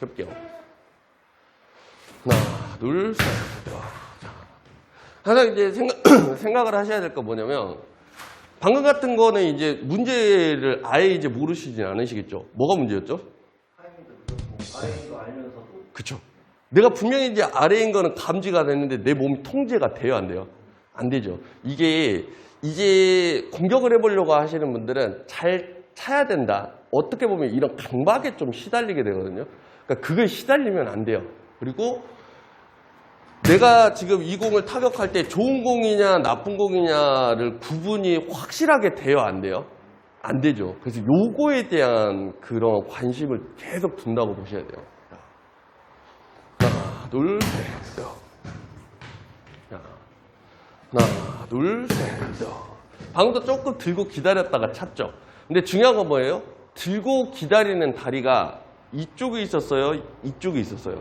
자, 해볼게요. 하나, 둘, 셋. 자. 하나 이제 생각, 생각을 하셔야 될 거 뭐냐면, 방금 같은 거는 이제 문제를 아예 이제 모르시진 않으시겠죠? 뭐가 문제였죠? 그쵸. 내가 분명히 이제 아래인 거는 감지가 됐는데 내 몸이 통제가 돼요, 안 돼요? 안 되죠. 이게 이제 공격을 해보려고 하시는 분들은 잘 차야 된다. 어떻게 보면 이런 강박에 좀 시달리게 되거든요. 그러니까 그걸 시달리면 안 돼요. 그리고 내가 지금 이 공을 타격할 때 좋은 공이냐 나쁜 공이냐를 구분이 확실하게 돼요, 안 돼요? 안 되죠. 그래서 요거에 대한 그런 관심을 계속 둔다고 보셔야 돼요. 하나, 둘, 셋, 넷. 자, 하나, 둘, 셋, 넷. 방금도 조금 들고 기다렸다가 찼죠. 근데 중요한 건 뭐예요? 들고 기다리는 다리가 이쪽에 있었어요? 이쪽에 있었어요?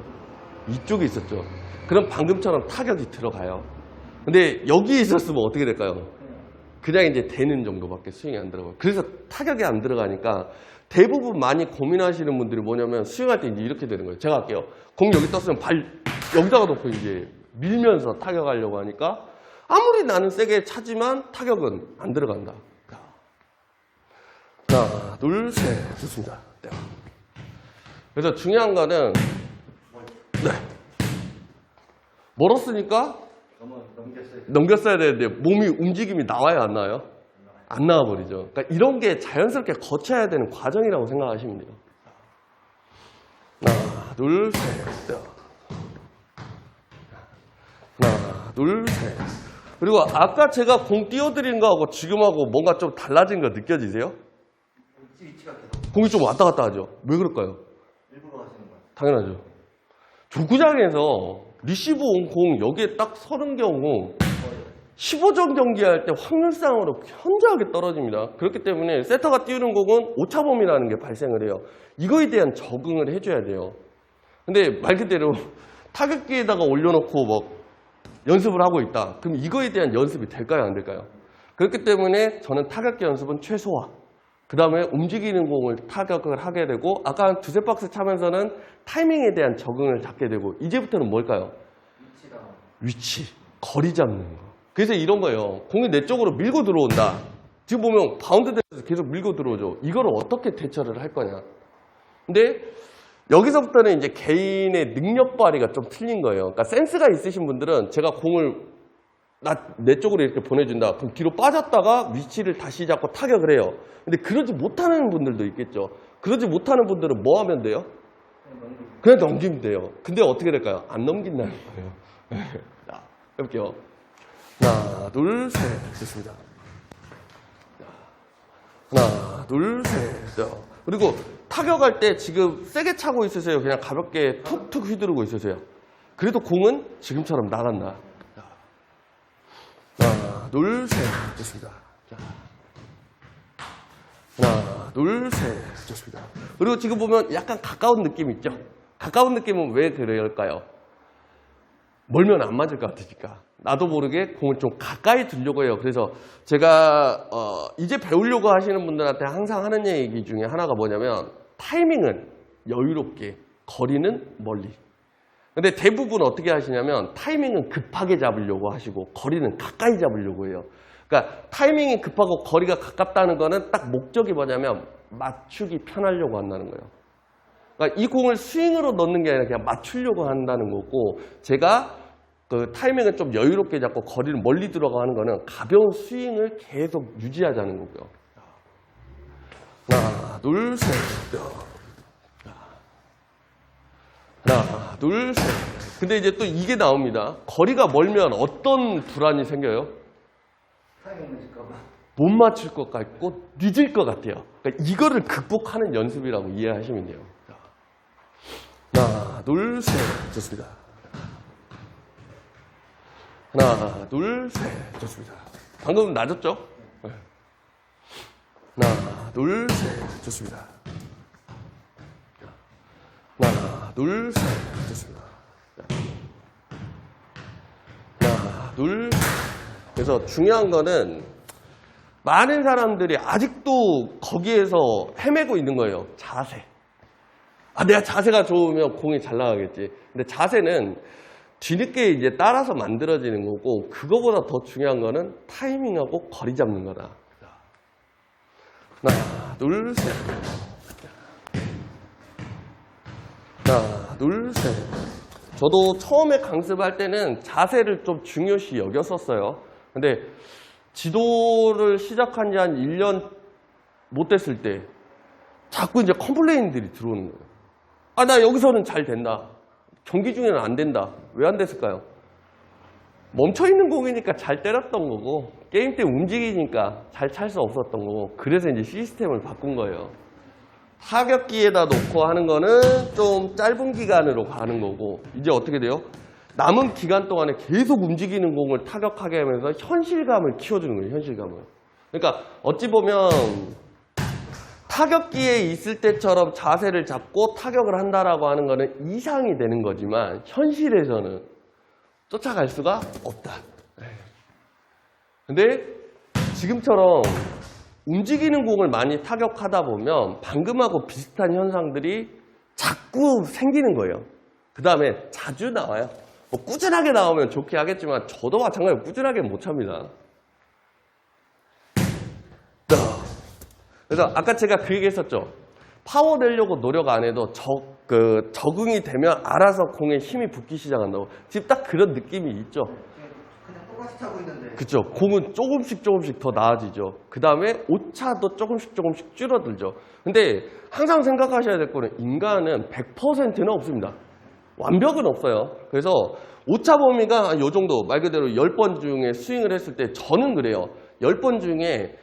이쪽에 있었죠. 그럼 방금처럼 타격이 들어가요. 근데 여기에 있었으면 어떻게 될까요? 그냥 이제 되는 정도밖에 스윙이 안 들어가요. 그래서 타격이 안 들어가니까 대부분 많이 고민하시는 분들이 뭐냐면 스윙할 때 이제 이렇게 되는 거예요. 제가 할게요. 공 여기 떴으면 발 여기다가 놓고 이제 밀면서 타격하려고 하니까 아무리 나는 세게 차지만 타격은 안 들어간다. 하나, 둘, 셋. 좋습니다. 네. 그래서 중요한 거는 네. 멀었으니까. 넘겼어야 되는데 몸이 움직임이 나와요 안 나와요? 안 나와버리죠. 그러니까 이런 게 자연스럽게 거쳐야 되는 과정이라고 생각하시면 돼요. 하나, 둘, 셋. 넷. 하나, 둘, 셋. 그리고 아까 제가 공 띄워드린 거하고 지금하고 뭔가 좀 달라진 거 느껴지세요? 공이 좀 왔다 갔다 하죠. 왜 그럴까요? 일부러 하시는 거예요. 당연하죠. 조구장에서 리시브 온공 여기에 딱 서는 경우 15점 경기할 때 확률상으로 현저하게 떨어집니다. 그렇기 때문에 세터가 띄우는 공은 오차범위라는 게 발생을 해요. 이거에 대한 적응을 해줘야 돼요. 근데 말 그대로 타격기에다가 올려놓고 뭐 연습을 하고 있다. 그럼 이거에 대한 연습이 될까요? 안 될까요? 그렇기 때문에 저는 타격기 연습은 최소화. 그 다음에 움직이는 공을 타격을 하게 되고 아까 한 두세 박스 차면서는 타이밍에 대한 적응을 잡게 되고 이제부터는 뭘까요? 위치가 위치, 거리 잡는 거. 그래서 이런 거예요. 공이 내 쪽으로 밀고 들어온다. 지금 보면 바운드 대에서 계속 밀고 들어오죠. 이거를 어떻게 대처를 할 거냐. 근데 여기서부터는 이제 개인의 능력 발휘가 좀 틀린 거예요. 그러니까 센스가 있으신 분들은 제가 공을 나, 내 쪽으로 이렇게 보내준다. 그럼 뒤로 빠졌다가 위치를 다시 잡고 타격을 해요. 근데 그러지 못하는 분들도 있겠죠. 그러지 못하는 분들은 뭐 하면 돼요? 그냥 넘기면 돼요. 근데 어떻게 될까요? 안 넘긴다는 거예요. 자, 해볼게요. 하나, 둘, 셋. 됐습니다. 하나, 둘, 셋. 자, 그리고 타격할 때 지금 세게 차고 있으세요? 그냥 가볍게 툭툭 휘두르고 있으세요? 그래도 공은 지금처럼 나간다. 둘, 셋. 됐습니다. 자. 하나, 둘, 셋. 좋습니다. 그리고 지금 보면 약간 가까운 느낌 있죠? 가까운 느낌은 왜 그럴까요? 멀면 안 맞을 것 같으니까. 나도 모르게 공을 좀 가까이 두려고 해요. 그래서 제가 어, 이제 배우려고 하시는 분들한테 항상 하는 얘기 중에 하나가 뭐냐면 타이밍은 여유롭게, 거리는 멀리. 근데 대부분 어떻게 하시냐면 타이밍은 급하게 잡으려고 하시고 거리는 가까이 잡으려고 해요. 그러니까 타이밍이 급하고 거리가 가깝다는 거는 딱 목적이 뭐냐면 맞추기 편하려고 한다는 거예요. 그러니까 이 공을 스윙으로 넣는 게 아니라 그냥 맞추려고 한다는 거고 제가 그 타이밍을 좀 여유롭게 잡고 거리를 멀리 들어가는 거는 가벼운 스윙을 계속 유지하자는 거고요. 하나, 둘, 셋. 하나, 둘, 셋. 근데 이제 또 이게 나옵니다. 거리가 멀면 어떤 불안이 생겨요? 못 맞출 것 같고 늦을 것 같아요. 그러니까 이거를 극복하는 연습이라고 이해하시면 돼요. 자, 하나, 둘, 셋. 좋습니다. 하나, 둘, 셋. 좋습니다. 방금 낮았죠? 네. 하나, 둘, 셋. 좋습니다. 둘, 셋. 좋습니다. 하나, 둘, 셋. 그래서 중요한 거는 많은 사람들이 아직도 거기에서 헤매고 있는 거예요. 자세. 아, 내가 자세가 좋으면 공이 잘 나가겠지. 근데 자세는 뒤늦게 이제 따라서 만들어지는 거고, 그거보다 더 중요한 거는 타이밍하고 거리 잡는 거다. 하나, 둘, 셋. 하나, 둘, 셋. 저도 처음에 강습할 때는 자세를 좀 중요시 여겼었어요. 근데 지도를 시작한 지 한 1년 못 됐을 때 자꾸 이제 컴플레인들이 들어오는 거예요. 아, 나 여기서는 잘 된다. 경기 중에는 안 된다. 왜 안 됐을까요? 멈춰있는 공이니까 잘 때렸던 거고, 게임 때 움직이니까 잘 찰 수 없었던 거고, 그래서 이제 시스템을 바꾼 거예요. 타격기에다 놓고 하는 거는 좀 짧은 기간으로 가는 거고, 이제 어떻게 돼요? 남은 기간 동안에 계속 움직이는 공을 타격하게 하면서 현실감을 키워주는 거예요, 현실감을. 그러니까 어찌 보면 타격기에 있을 때처럼 자세를 잡고 타격을 한다라고 하는 거는 이상이 되는 거지만 현실에서는 쫓아갈 수가 없다. 네. 근데 지금처럼 움직이는 공을 많이 타격하다 보면 방금하고 비슷한 현상들이 자꾸 생기는 거예요. 그 다음에 자주 나와요. 뭐 꾸준하게 나오면 좋게 하겠지만 저도 마찬가지로 꾸준하게 못 찹니다. 그래서 아까 제가 그 얘기 했었죠. 파워 내려고 노력 안 해도 적, 그, 적응이 되면 알아서 공에 힘이 붙기 시작한다고. 지금 딱 그런 느낌이 있죠. 차고 있는데 그쵸. 공은 조금씩 조금씩 더 나아지죠. 그 다음에 오차도 조금씩 조금씩 줄어들죠. 근데 항상 생각하셔야 될 거는 인간은 100%는 없습니다. 완벽은 없어요. 그래서 오차 범위가 한요 정도, 말 그대로 10번 중에 스윙을 했을 때 저는 그래요. 10번 중에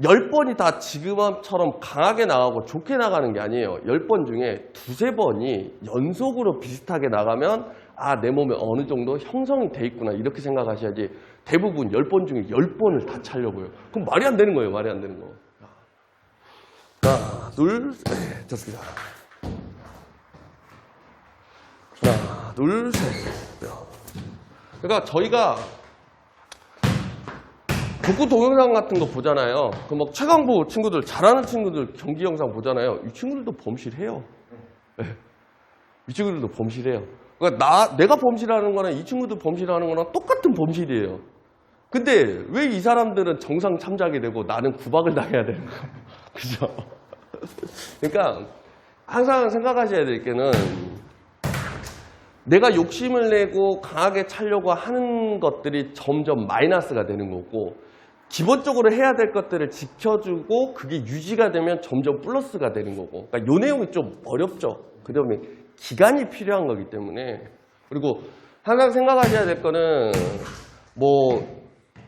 10번이 다 지금처럼 강하게 나가고 좋게 나가는 게 아니에요. 10번 중에 두세 번이 연속으로 비슷하게 나가면 아, 내 몸에 어느 정도 형성이 돼 있구나. 이렇게 생각하셔야지 대부분 10번 중에 10번을 다 차려고요. 그럼 말이 안 되는 거예요. 말이 안 되는 거. 하나, 둘, 셋. 좋습니다. 하나, 둘, 셋. 그러니까 저희가 복구 동영상 같은 거 보잖아요. 그 막 최강부 친구들, 잘하는 친구들 경기 영상 보잖아요. 이 친구들도 범실해요. 네. 이 친구들도 범실해요. 그러니까 나, 내가 범실하는 거랑 이 친구들 범실하는 거랑 똑같은 범실이에요. 근데 왜 이 사람들은 정상 참작이 되고 나는 구박을 당해야 되는 거야? 그죠? 그러니까 항상 생각하셔야 될 게는 내가 욕심을 내고 강하게 차려고 하는 것들이 점점 마이너스가 되는 거고 기본적으로 해야 될 것들을 지켜주고 그게 유지가 되면 점점 플러스가 되는 거고 그러니까 요 내용이 좀 어렵죠 그 다음에 기간이 필요한 거기 때문에 그리고 항상 생각하셔야 될 거는 뭐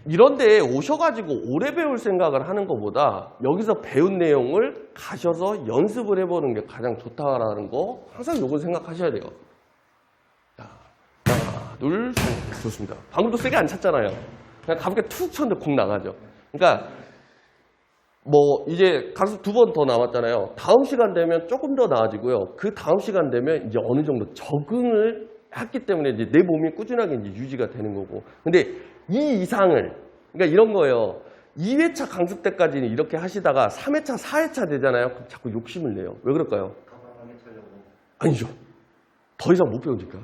이런 데 오셔가지고 오래 배울 생각을 하는 것보다 여기서 배운 내용을 가셔서 연습을 해보는 게 가장 좋다라는 거 항상 요걸 생각하셔야 돼요 하나, 둘, 셋. 좋습니다. 방금도 세게 안 찼잖아요. 그냥 가볍게 툭 쳤는데 공 나가죠. 그러니까 뭐 이제 가수 두 번 더 남았잖아요. 다음 시간 되면 조금 더 나아지고요. 그 다음 시간 되면 이제 어느 정도 적응을 했기 때문에 이제 내 몸이 꾸준하게 이제 유지가 되는 거고. 근데 이 이상을 그러니까 이런 거예요. 2회차 강습 때까지는 이렇게 하시다가 3회차, 4회차 되잖아요. 그럼 자꾸 욕심을 내요. 왜 그럴까요? 아니죠. 더 이상 못 배우니까.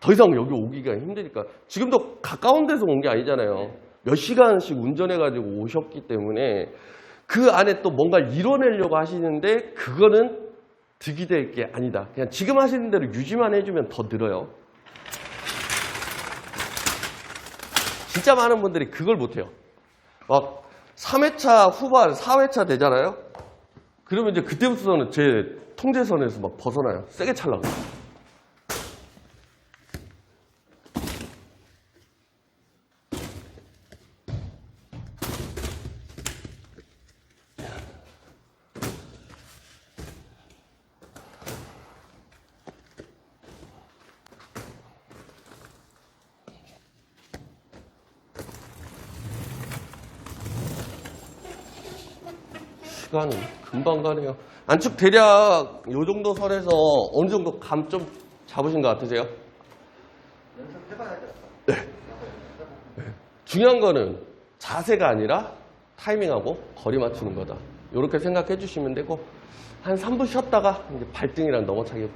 더 이상 여기 오기가 힘드니까. 지금도 가까운 데서 온 게 아니잖아요. 몇 시간씩 운전해가지고 오셨기 때문에 그 안에 또 뭔가를 이뤄내려고 하시는데 그거는 득이 될 게 아니다. 그냥 지금 하시는 대로 유지만 해주면 더 늘어요. 진짜 많은 분들이 그걸 못해요. 막 3회차 후반, 4회차 되잖아요? 그러면 이제 그때부터는 제 통제선에서 막 벗어나요. 세게 찰라고. 시간은 금방 가네요. 안축 대략 요 정도 선에서 어느 정도 감 좀 잡으신 것 같으세요? 연습해봐야죠. 중요한 거는 자세가 아니라 타이밍하고 거리 맞추는 거다. 이렇게 생각해 주시면 되고 한 3분 쉬었다가 이제 발등이랑 넘어차기